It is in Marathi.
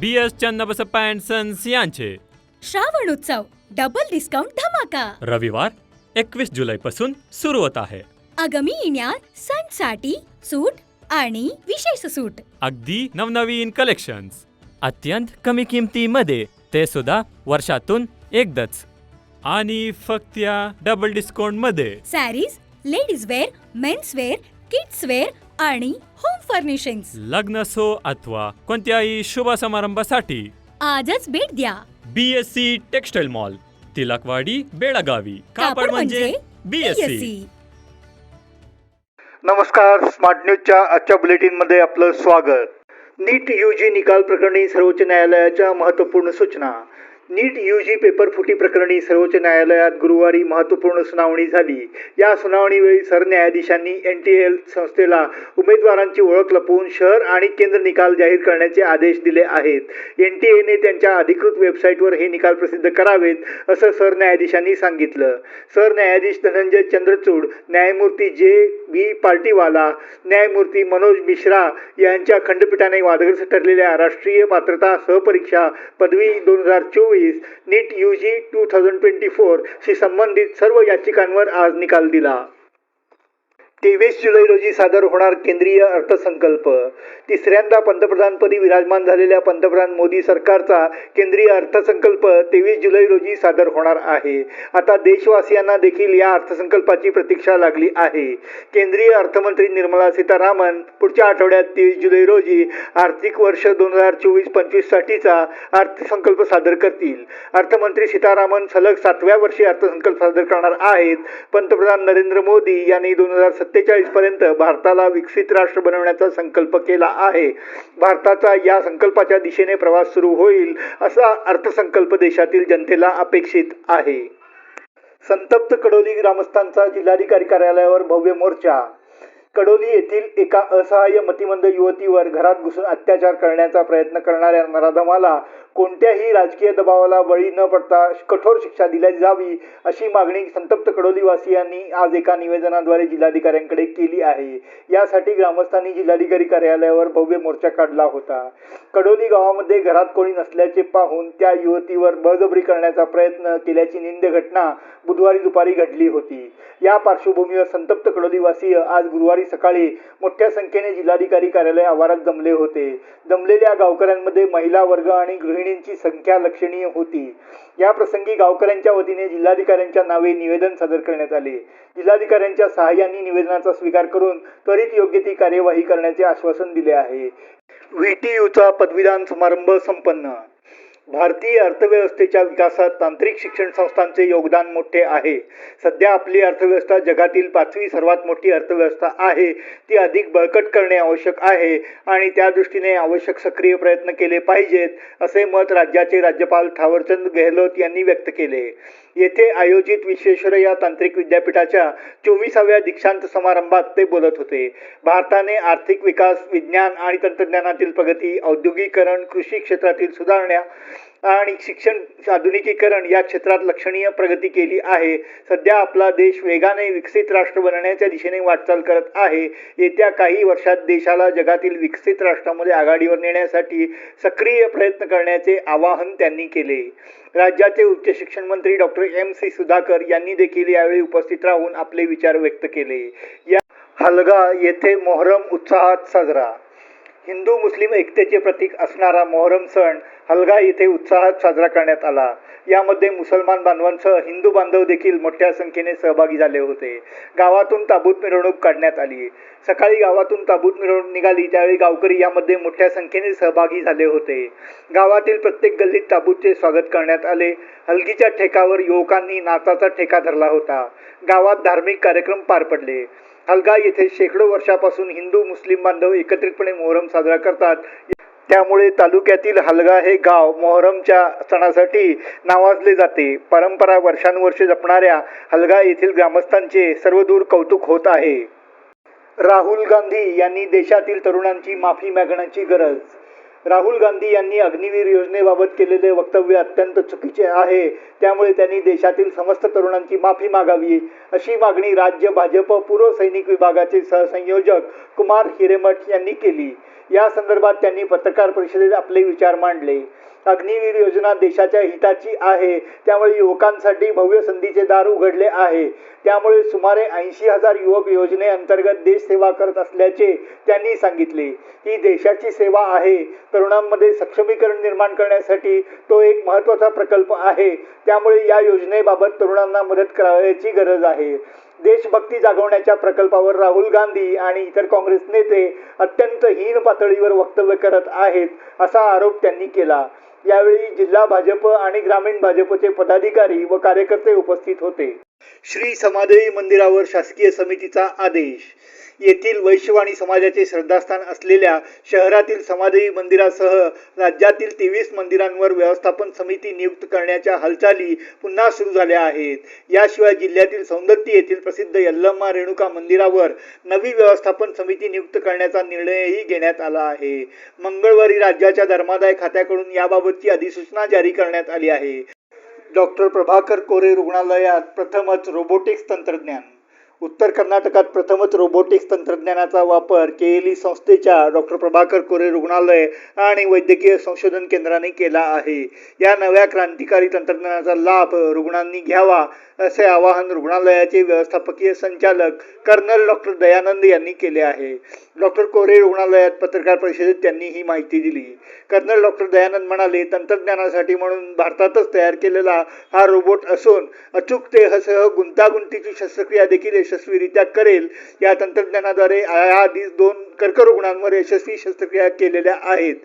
B S Channabasappa and sons यांचे श्रावण उत्सव डबल डिस्काउंट धमाका. रविवार एकवीस जुलैपासून सुरू होत आहे. आगामी येण्यात सणसाठी सूट आणि विशेष सूट. अगदी नवनवीन कलेक्शन्स अत्यंत कमी किमतीमध्ये ते सुद्धा वर्षातून एकदाच. आणि फक्त या डबल डिस्काउंटमध्ये. Sarees ladies wear mens wear kids wear आणि होम फर्निशिंग लग्न असो अथवा कोणत्याही शुभ समारंभासाठी. आजच भेट द्या. B S C textile mall Tilakwadi Belagavi. कापड म्हणजे बी एस सी BSc. नमस्कार स्मार्ट न्यूजच्या आजच्या बुलेटिनमध्ये आपलं स्वागत. नीट यू जी निकाल प्रकरणी सर्वोच्च न्यायालयाच्या महत्त्वपूर्ण सूचना. नीट यू जी पेपर फुटी प्रकरणी सर्वोच्च न्यायालयात गुरुवारी महत्त्वपूर्ण सुनावणी झाली. या सुनावणीवेळी सरन्यायाधीशांनी एन टी एल संस्थेला उमेदवारांची ओळख लपवून शहर आणि केंद्र निकाल जाहीर करण्याचे आदेश दिले आहेत. एन टी एने त्यांच्या अधिकृत वेबसाईटवर हे निकाल प्रसिद्ध करावेत असं सरन्यायाधीशांनी सांगितलं. सरन्यायाधीश धनंजय चंद्रचूड न्यायमूर्ती जे बी पार्टीवाला न्यायमूर्ती मनोज मिश्रा यांच्या खंडपीठाने वादग्रस्त ठरलेल्या राष्ट्रीय पात्रता सहपरीक्षा पदवी दोन हजार चोवीस NEET U G two thousand twenty फोरशी संबंधित सर्व याचिकांवर आज निकाल दिला. तेवीस जुलै रोजी सादर होणार केंद्रीय अर्थसंकल्प. तिसऱ्यांदा पंतप्रधानपदी विराजमान झालेल्या पंतप्रधान मोदी सरकारचा केंद्रीय अर्थसंकल्प तेवीस जुलै रोजी सादर होणार आहे. आता देशवासियांना देखील या अर्थसंकल्पाची प्रतीक्षा लागली आहे. केंद्रीय अर्थमंत्री निर्मला सीतारामन पुढच्या आठवड्यात तेवीस जुलै रोजी आर्थिक वर्ष दोन हजार चोवीस पंचवीस साठीचा अर्थसंकल्प सादर करतील. अर्थमंत्री सीतारामन सलग सातव्या वर्षी अर्थसंकल्प सादर करणार आहेत. पंतप्रधान नरेंद्र मोदी यांनी दोन हजार सत्तेचाळीस पर्यंत भारताला विकसित राष्ट्र बनवण्याचा संकल्प केला आहे. भारताचा या संकल्पाच्या दिशेने प्रवास सुरू होईल असा अर्थसंकल्प देशातील जनतेला अपेक्षित आहे. संतप्त कडोली ग्रामस्थांचा जिल्हाधिकारी कार्यालयावर भव्य मोर्चा कडोली येथील एका असहाय्य मतिमंद युवतीवर घरात घुसून अत्याचार करण्याचा प्रयत्न करणाऱ्या नराधमाला कोणत्याही राजकीय दबावाला बळी न पडता कठोर शिक्षा दिली जावी अशी मागणी संतप्त कडोलीवासियांनी आज एका निवेदनाद्वारे जिल्हाधिकाऱ्यांकडे केली आहे. यासाठी ग्रामस्थांनी जिल्हाधिकारी कार्यालयावर भव्य मोर्चा काढला होता. कडोली गावामध्ये घरात कोणी नसल्याचे पाहून त्या युवतीवर बळजबरी करण्याचा प्रयत्न केल्याची निंद घटना बुधवारी दुपारी घडली होती. या पार्श्वभूमीवर संतप्त कडोलीवासीय आज गुरुवारी सकाळी मोठ्या संख्येने जिल्हाधिकारी कार्यालय आवारात जमले होते. जमलेल्या गावकऱ्यांमध्ये महिला वर्ग आणि गृहिणींची संख्या लक्षणीय होती. या प्रसंगी गावकऱ्यांच्या वतीने जिल्हाधिकाऱ्यांच्या नावे निवेदन सादर करण्यात आले. जिल्हाधिकाऱ्यांच्या सहाय्याने निवेदनाचा स्वीकार करून त्वरित योग्य ती कार्यवाही करण्याचे आश्वासन दिले आहे. व्हीटीयूचा पदवीदान समारंभ संपन्न. भारतीय अर्थव्यवस्थेच्या विकासात तांत्रिक शिक्षण संस्थांचे योगदान मोठे आहे. सध्या आपली अर्थव्यवस्था जगातील पाचवी सर्वात मोठी अर्थव्यवस्था आहे. ती अधिक बळकट करणे आवश्यक आहे आणि त्या दृष्टीने आवश्यक सक्रिय प्रयत्न केले पाहिजेत असे मत राज्याचे राज्यपाल थावरचंद गेहलोत यांनी व्यक्त केले. येथे आयोजित विश्वेश्वर या तांत्रिक विद्यापीठाच्या चोवीसाव्या दीक्षांत समारंभात ते बोलत होते. भारताने आर्थिक विकास विज्ञान आणि तंत्रज्ञानातील प्रगती औद्योगिकरण कृषी क्षेत्रातील सुधारणा आणि शिक्षण आधुनिकीकरण या क्षेत्रात लक्षणीय प्रगती केली आहे. सध्या आपला देश वेगाने विकसित राष्ट्र बनण्याच्या दिशेने वाटचाल करत आहे. येत्या काही वर्षात देशाला जगातील विकसित राष्ट्रामध्ये आघाडीवर नेण्यासाठी सक्रिय प्रयत्न करण्याचे आवाहन त्यांनी केले. राज्याचे उच्च शिक्षण मंत्री डॉक्टर एम सी सुधाकर यांनी देखील यावेळी उपस्थित राहून आपले विचार व्यक्त केले. या हलगा येथे मोहरम उत्साहात साजरा. हिंदू मुस्लिम एकतेचे प्रतीक असणारा मोहरम सण हलगा येथे उत्साहात साजरा करण्यात आला. यामध्ये मुसलमान बांधवांसह हिंदू बांधव देखील मोठ्या संख्येने सहभागी झाले होते. गावातून ताबूत मिरवणूक काढण्यात आली. सकाळी गावातून ताबूत मिरवणूक निघाली त्यावेळी गावकरी यामध्ये मोठ्या संख्येने सहभागी झाले होते. गावातील प्रत्येक गल्लीत ताबूतचे स्वागत करण्यात आले. हलगीच्या ठेकावर युवकांनी नाचाचा ठेका धरला होता. गावात धार्मिक कार्यक्रम पार पडले. हलगा येथे शेकडो वर्षापासून हिंदू मुस्लिम बांधव एकत्रितपणे मोहरम साजरा करतात. त्यामुळे तालुक्यातील हलगा हे गाव मोहरमच्या सणासाठी नावाजले जाते. परंपरा वर्षानुवर्षे जपणाऱ्या हलगा येथील ग्रामस्थांचे सर्वदूर कौतुक होत आहे. राहुल गांधी यांनी देशातील तरुणांची माफी मागण्याची गरज राहुल गांधी यांनी अग्निवीर योजनेबाबत केलेले वक्तव्य अत्यंत चुकीचे आहे. त्यामुळे त्यांनी देशातील समस्त तरुणांची माफी मागावी. अशी मागणी राज्य भाजप पूर्व सैनिक विभागाचे सहसंयोजक कुमार हिरेमठ यांनी केली. या संदर्भात त्यांनी पत्रकार परिषदेत आपले विचार मांडले. अग्निवीर योजना देशाच्या हिताची आहे. त्यामुळे युवकांसाठी भव्य संधीचे दार उघडले आहे. त्यामुळे सुमारे ऐंशी हजार युवक योजनेअंतर्गत देश सेवा करत असल्याचे त्यांनी सांगितले. ही देशाची सेवा आहे. तरुणांमध्ये सक्षमीकरण निर्माण करण्यासाठी तो एक महत्त्वाचा प्रकल्प आहे. त्यामुळे या योजनेबाबत तरुणांना मदत करावयाची गरज आहे. देशभक्ती जागवण्याच्या प्रकल्पावर राहुल गांधी आणि इतर काँग्रेस नेते अत्यंत हीन पातळीवर वक्तव्य करत आहेत असा आरोप त्यांनी केला. यावेळी जिल्हा भाजप आणि ग्रामीण भाजपचे पदाधिकारी व कार्यकर्ते उपस्थित होते. श्री समादेवी मंदिरावर शासकीय समितीचा आदेश. येथील वैश्यवाणी समाजाचे श्रद्धास्थान असलेल्या शहरातील समादेवी मंदिरासह राज्यातील तेवीस मंदिरांवर व्यवस्थापन समिती नियुक्त करण्याच्या हालचाली पुन्हा सुरू झाल्या आहेत. याशिवाय जिल्ह्यातील सौंदत्ती येथील प्रसिद्ध यल्लम्मा रेणुका मंदिरावर नवी व्यवस्थापन समिती नियुक्त करण्याचा निर्णयही घेण्यात आला आहे. मंगळवारी राज्याच्या धर्मादाय खात्याकडून याबाबतची अधिसूचना जारी करण्यात आली आहे. डॉक्टर प्रभाकर कोरे रुग्णालयात प्रथमच रोबोटिक्स तंत्रज्ञान उत्तर कर्नाटकात प्रथमच रोबोटिक्स तंत्रज्ञानाचा वापर केएलई संस्थेच्या डॉक्टर प्रभाकर कोरे रुग्णालय आणि वैद्यकीय संशोधन केंद्राने केला आहे. या नव्या क्रांतिकारी तंत्रज्ञानाचा लाभ रुग्णांनी घ्यावा असे आवाहन रुग्णालयाचे व्यवस्थापकीय संचालक कर्नल डॉक्टर दयानंद यांनी केले आहे. डॉक्टर कोरे रुग्णालयात पत्रकार परिषदेत त्यांनी ही माहिती दिली. कर्नल डॉक्टर दयानंद म्हणाले तंत्रज्ञानासाठी म्हणून भारतातच तयार केलेला हा रोबोट असून अचूकतेसह गुंतागुंतीची शस्त्रक्रिया देखील यशस्वीरित्या करेल या तंत्रज्ञानाद्वारे आधीच दोन कर्करुग्णांवर यशस्वी शस्त्रक्रिया केलेल्या आहेत.